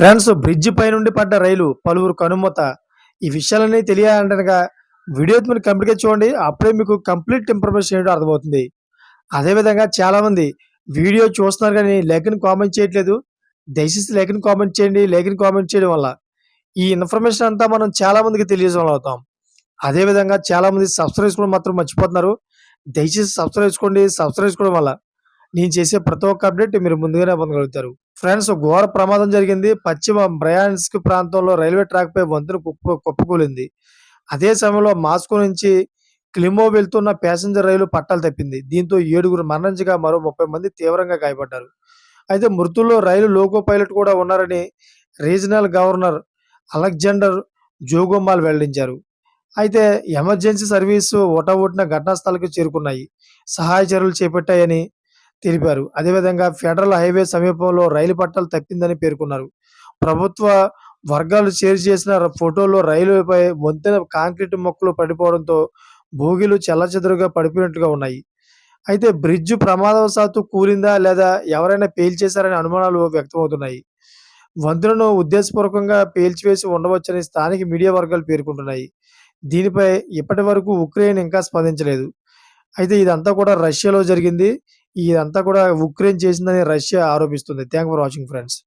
Friends bridge పై నుండి పడ్డ రైలు పలువురు కనుమత. ఈ విషయాలన్నీ తెలియాలంటేనగా వీడియో మీరు కంప్లీట్గా చూడండి అప్పుడే మీకు కంప్లీట్ ఇన్ఫర్మేషన్ ఏంటో అర్థమవుతుంది. అదేవిధంగా చాలామంది వీడియో చూస్తున్నారు కానీ లేఖని కామెంట్ చేయట్లేదు. దయచేసి లేఖని కామెంట్ చేయండి లేఖని కామెంట్ చేయడం వల్ల ఈ ఇన్ఫర్మేషన్ అంతా మనం చాలామందికి తెలియజేయడం అవుతాం అదేవిధంగా చాలామంది సబ్స్క్రైబ్ చేసుకోవడం మాత్రం మర్చిపోతున్నారు. దయచేసి సబ్స్క్రైబ్ చేసుకోండి సబ్స్క్రైబ్ చేసుకోవడం వల్ల నేను చేసే ప్రతి ఒక్క అప్డేట్ మీరు ముందుగానే పొందగలుగుతారు. ఫ్రెండ్స్ ఘోర ప్రమాదం జరిగింది. పశ్చిమ బ్రయాన్స్క్ ప్రాంతంలో రైల్వే ట్రాక్ పై వంతెన కుప్ప కుప్పకూలింది. అదే సమయంలో మాస్కో నుంచి క్లిమో వెళ్తున్న ప్యాసింజర్ రైలు పట్టాలు తప్పింది. దీంతో ఏడుగురు మరణించగా మరో ముప్పై మంది తీవ్రంగా గాయపడ్డారు. అయితే మృతుల్లో రైలు లోకో పైలట్ కూడా ఉన్నారని రీజనల్ గవర్నర్ అలెగ్జాండర్ జోగోమాల్ వెల్లడించారు. అయితే ఎమర్జెన్సీ సర్వీసు ఒటవుటిన ఘటనా స్థలకు చేరుకున్నాయి. సహాయ చర్యలు చేపట్టాయని తెలిపారు. అదేవిధంగా ఫెడరల్ హైవే సమీపంలో రైలు పట్టాలు తప్పిందని పేర్కొన్నారు. ప్రభుత్వ వర్గాలు షేర్ చేసిన ఫోటోలో రైలుపై వంతెన కాంక్రీట్ మొక్కలు పడిపోవడంతో భోగిలు చెల్లచెదురుగా పడిపోయినట్టుగా ఉన్నాయి. అయితే బ్రిడ్జ్ ప్రమాదవశాత్తు కూలిందా లేదా ఎవరైనా పేల్చేశారనే అనుమానాలు వ్యక్తమవుతున్నాయి. వంతెనను ఉద్దేశపూర్వకంగా పేల్చివేసి ఉండవచ్చని స్థానిక మీడియా వర్గాలు పేర్కొంటున్నాయి. దీనిపై ఇప్పటి వరకు ఉక్రెయిన్ ఇంకా స్పందించలేదు. అయితే ఇదంతా కూడా రష్యాలో జరిగింది. ఇదంతా కూడా ఉక్రెయిన్ చేసిందని Russia ఆరోపిస్తుంది. Thank for watching friends